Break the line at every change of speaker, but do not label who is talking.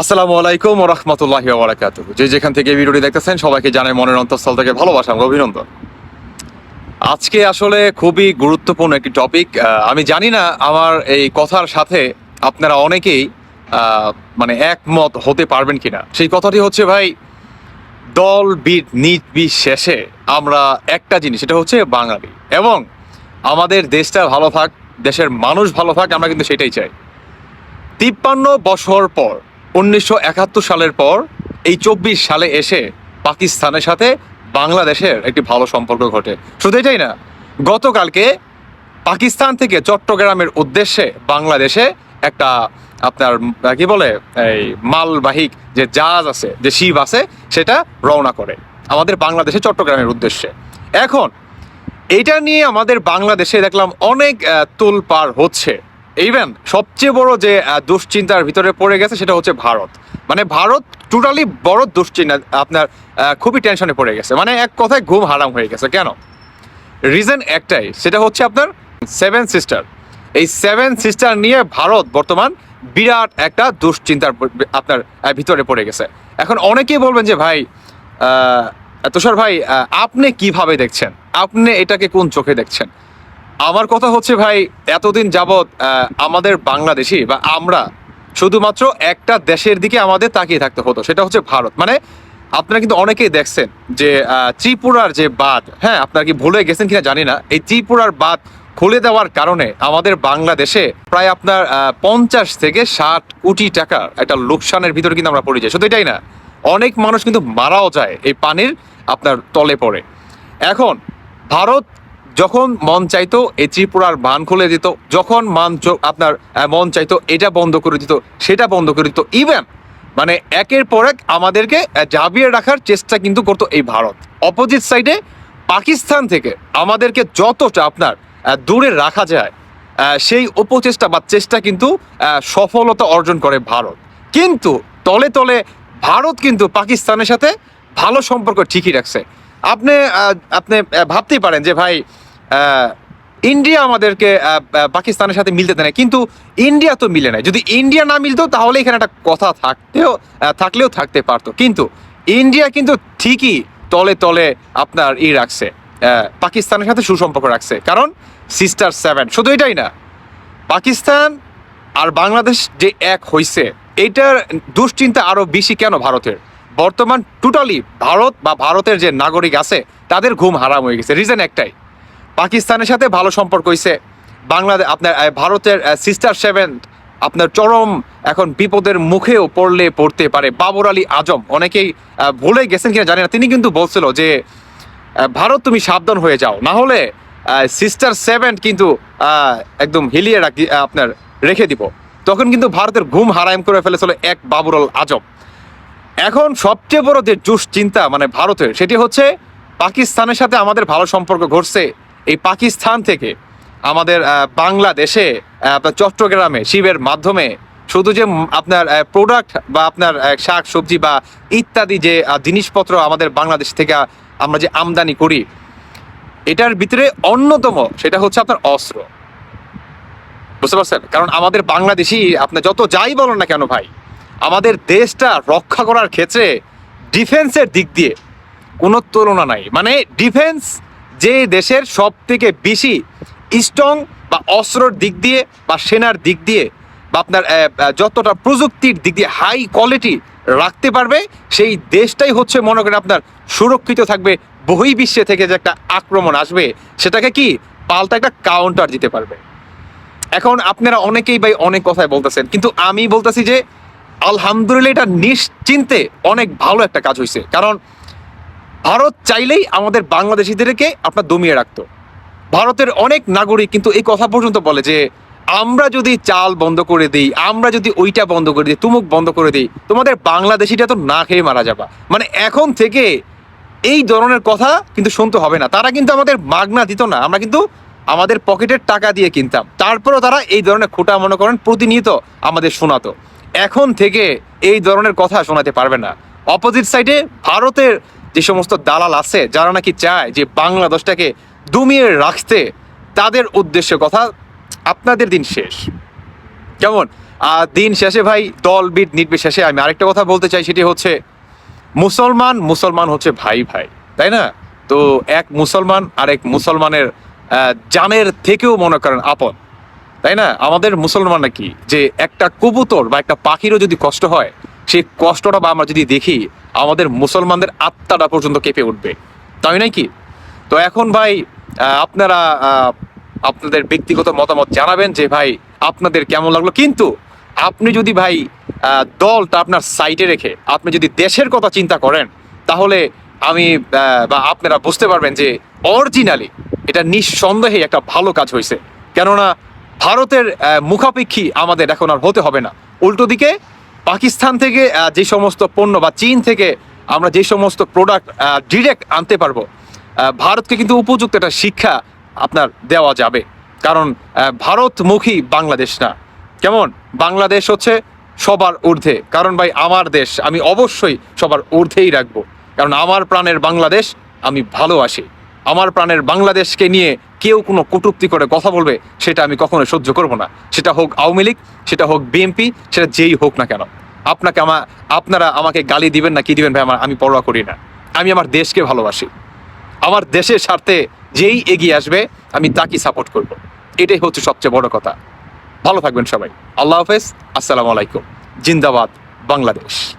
আসসালামু আলাইকুম রহমতুল্লাহ বারাকাত যে যেখান থেকে ভিডিওটি দেখতেছেন, সবাইকে জানাই মনের অন্তঃস্থল থেকে ভালোবাসা অভিনন্দন। আজকে আসলে খুবই গুরুত্বপূর্ণ একটি টপিক আমি জানি না আমার এই কথার সাথে আপনারা অনেকেই মানে একমত হতে পারবেন কিনা। সেই কথাটি হচ্ছে, ভাই, দল বিট নিট বিট শেষে আমরা একটা জিনিস, সেটা হচ্ছে বাঙালি। এবং আমাদের দেশটা ভালো থাক, দেশের মানুষ ভালো থাক, আমরা কিন্তু সেটাই চাই। তিপ্পান্ন বছর পর উনিশশো একাত্তর সালের পর এই চব্বিশ সালে এসে পাকিস্তানের সাথে বাংলাদেশের একটি ভালো সম্পর্ক ঘটে। শুধু এটাই না, গতকালকে পাকিস্তান থেকে চট্টগ্রামের উদ্দেশ্যে বাংলাদেশে একটা আপনার কি বলে, এই মালবাহিক যে জাহাজ আছে, যে শিব আছে, সেটা রওনা করে আমাদের বাংলাদেশে চট্টগ্রামের উদ্দেশ্যে। এখন এইটা নিয়ে আমাদের বাংলাদেশে দেখলাম অনেক তোলপাড় হচ্ছে। ইভেন সবচেয়ে বড় যে দুশ্চিন্তার ভিতরে পড়ে গেছে সেটা হচ্ছে ভারত। মানে ভারত টোটালি বড় দুশ্চিন্তা, আপনার খুবই টেনশনে পড়ে গেছে। মানে এক কথায় ঘুম হারাম হয়ে গেছে। কেন? রিজন একটাই, সেটা হচ্ছে আপনার সেভেন সিস্টার এই সেভেন সিস্টার নিয়ে ভারত বর্তমান বিরাট একটা দুশ্চিন্তার আপনার ভিতরে পড়ে গেছে। এখন অনেকেই বলবেন যে, ভাই তুষার ভাই আপনি কীভাবে দেখছেন? আপনি এটাকে কোন চোখে দেখছেন? আমার কথা হচ্ছে ভাই, এতদিন যাবৎ আমাদের বাংলাদেশি বা আমরা শুধুমাত্র একটা দেশের দিকে আমাদের তাকিয়ে থাকতে হতো, সেটা হচ্ছে ভারত। মানে আপনারা কিন্তু অনেকেই দেখছেন যে ত্রিপুরার যে বাঁধ হ্যাঁ আপনারা কি ভুলে গেছেন কিনা জানি না, এই ত্রিপুরার বাঁধ খুলে দেওয়ার কারণে আমাদের বাংলাদেশে প্রায় আপনার পঞ্চাশ থেকে ষাট কোটি টাকার একটা লোকসানের ভিতরে কিন্তু আমরা পড়ে যাই। শুধু এটাই না, অনেক মানুষ কিন্তু মারাও যায় এই পানির আপনার তলে পড়ে। এখন ভারত যখন মন চাইতো এই ত্রিপুরার বান খুলে দিত, যখন মান আপনার মন চাইতো এটা বন্ধ করে দিত, সেটা বন্ধ করে দিত ইভেন মানে একের পর এক আমাদেরকে জাবিয়ে রাখার চেষ্টা কিন্তু করতো এই ভারত। অপোজিট সাইডে পাকিস্তান থেকে আমাদেরকে যতটা আপনার দূরে রাখা যায় সেই উপচেষ্টা বা চেষ্টা কিন্তু সফলতা অর্জন করে ভারত। কিন্তু তলে তলে ভারত কিন্তু পাকিস্তানের সাথে ভালো সম্পর্ক ঠিকই রাখছে। আপনি আপনি ভাবতেই পারেন যে ভাই ইন্ডিয়া আমাদেরকে পাকিস্তানের সাথে মিলতে দেয় কিন্তু ইন্ডিয়া তো মিলে না যদি ইন্ডিয়া না মিলতো, তাহলে এখানে একটা কথা থাকতেও থাকলেও থাকতে পারতো। কিন্তু ইন্ডিয়া কিন্তু ঠিকই তলে তলে আপনার ই রাখছে পাকিস্তানের সাথে সুসম্পর্ক রাখছে। কারণ সিস্টার সেভেন শুধু এটাই না, পাকিস্তান আর বাংলাদেশ যে এক হইছে এইটার দুশ্চিন্তা আরও বেশি কেন ভারতের? বর্তমান টোটালি ভারত বা ভারতের যে নাগরিক আছে, তাদের ঘুম হারাম হয়ে গেছে। রিজন একটাই পাকিস্তানের সাথে ভালো সম্পর্ক হইছে। বাংলাদেশ আপনার ভারতের সিস্টার সেভেন আপনার চরম এখন বিপদের মুখেও পড়লে পড়তে পারে। বাবর আলী আজম, অনেকেই ভুলে গেছেন কিনা জানি না। তিনি কিন্তু বলছিল যে ভারত তুমি সাবধান হয়ে যাও। না হলে সিস্টার সেভেন কিন্তু একদম হিলিয়ে রাখি আপনার রেখে দিব। তখন কিন্তু ভারতের ঘুম হারাম করে ফেলেছিল এক বাবুরল আজম। এখন সবচেয়ে বড় যে চিন্তা মানে ভারতের, সেটি হচ্ছে পাকিস্তানের সাথে আমাদের ভালো সম্পর্ক ঘটছে। এই পাকিস্তান থেকে আমাদের বাংলাদেশে আপনার চট্টগ্রামে শিবের মাধ্যমে শুধু যে আপনার প্রোডাক্ট বা আপনার শাক, সবজি বা ইত্যাদি যে জিনিসপত্র আমাদের বাংলাদেশ থেকে আমরা যে আমদানি করি, এটার ভিতরে অন্যতম সেটা হচ্ছে আপনার অস্ত্র। বুঝতে পারছেন? কারণ আমাদের বাংলাদেশি আপনার যত যাই বলেন না কেন ভাই, আমাদের দেশটা রক্ষা করার ক্ষেত্রে ডিফেন্সের দিক দিয়ে কোনো তুলনা নাই। মানে ডিফেন্স যে দেশের সব থেকে বেশি স্ট্রং বা অস্ত্রর দিক দিয়ে বা সেনার দিক দিয়ে বা আপনার যতটা প্রযুক্তির দিক দিয়ে হাই কোয়ালিটি রাখতে পারবে, সেই দেশটাই হচ্ছে মনে করেন আপনার সুরক্ষিত থাকবে বহির্বিশ্বে থেকে যে একটা আক্রমণ আসবে, সেটাকে কি পাল্টা একটা কাউন্টার দিতে পারবে। এখন আপনারা অনেকেই ভাই অনেক কথাই বলতেছেন, কিন্তু আমি বলতেছি যে, আলহামদুলিল্লাহ এটা নিশ্চিন্তে অনেক ভালো একটা কাজ হয়েছে কারণ ভারত চাইলেই আমাদের বাংলাদেশিদেরকে আপনার দমিয়ে রাখতো। ভারতের অনেক নাগরিক কিন্তু এই কথা পর্যন্ত বলে যে, আমরা যদি চাল বন্ধ করে দিই, আমরা যদি ওইটা বন্ধ করে দিই, তুমুক বন্ধ করে দিই, তোমাদের বাংলাদেশিটা তো না খেয়ে মারা যাবা। মানে এখন থেকে এই ধরনের কথা কিন্তু শুনতে হবে না। তারা কিন্তু আমাদের মাগনা দিত না, আমরা কিন্তু আমাদের পকেটের টাকা দিয়ে কিনতাম। তারপরেও তারা এই ধরনের খোটা মনে করেন প্রতিনিয়ত আমাদের শোনাতো। এখন থেকে এই ধরনের কথা শোনাতে পারবে না। অপোজিট সাইডে ভারতের যে সমস্ত দালাল আছে যারা নাকি চায় যে বাংলাদেশটাকে দমিয়ে রাখতে তাদের উদ্দেশ্যে কথা আপনাদের দিন শেষ। কেমন? আহ, দিন শেষে ভাই দল বিট নির্বিশেষে আমি আরেকটা কথা বলতে চাই সেটি হচ্ছে মুসলমান মুসলমান হচ্ছে ভাই ভাই তাই না? তো এক মুসলমান আর এক মুসলমানের জানের থেকেও মনে করেন আপন তাই না? আমাদের মুসলমান নাকি যে একটা কবুতর বা একটা পাখিরও যদি কষ্ট হয় সেই কষ্টটা বা আমরা যদি দেখি আমাদের মুসলমানদের আত্মাটা পর্যন্ত কেঁপে উঠবে। তাই নাকি তো এখন ভাই আপনারা আপনাদের ব্যক্তিগত মতামত জানাবেন যে ভাই, আপনাদের কেমন লাগল? কিন্তু আপনি যদি ভাই দলটা আপনার সাইডে রেখে আপনি যদি দেশের কথা চিন্তা করেন, তাহলে আমি বা আপনারা বুঝতে পারবেন যে অরিজিনালি এটা নিঃসন্দেহে একটা ভালো কাজ হয়েছে। কেননা ভারতের মুখাপেক্ষী আমাদের এখন আর হতে হবে না। উল্টো দিকে পাকিস্তান থেকে যে সমস্ত পণ্য বা চীন থেকে আমরা যে সমস্ত প্রোডাক্ট ডিরেক্ট আনতে পারব ভারতকে কিন্তু উপযুক্ত একটা শিক্ষা আপনার দেওয়া যাবে। কারণ ভারতমুখী বাংলাদেশ না। কেমন? বাংলাদেশ হচ্ছে সবার ঊর্ধ্বে। কারণ ভাই, আমার দেশ, আমি অবশ্যই সবার ঊর্ধ্বেই রাখব। কারণ আমার প্রাণের বাংলাদেশ, আমি ভালোবাসি। আমার প্রাণের বাংলাদেশকে নিয়ে কেউ কোনো কটূক্তি করে কথা বলবে, সেটা আমি কখনো সহ্য করব না। সেটা হোক আওয়ামী লীগ, সেটা হোক বিএনপি, সেটা যেই হোক না কেন। আপনাকে আমার আপনারা আমাকে গালি দিবেন না কি দিবেন ভাই, আমার আমি পরোয়া করি না। আমি আমার দেশকে ভালোবাসি। আমার দেশের স্বার্থে যেই এগিয়ে আসবে, আমি তাকে সাপোর্ট করব। এটাই হচ্ছে সবচেয়ে বড় কথা। ভালো থাকবেন সবাই। আল্লাহ হাফেজ। আসসালামু আলাইকুম। জিন্দাবাদ। বাংলাদেশ।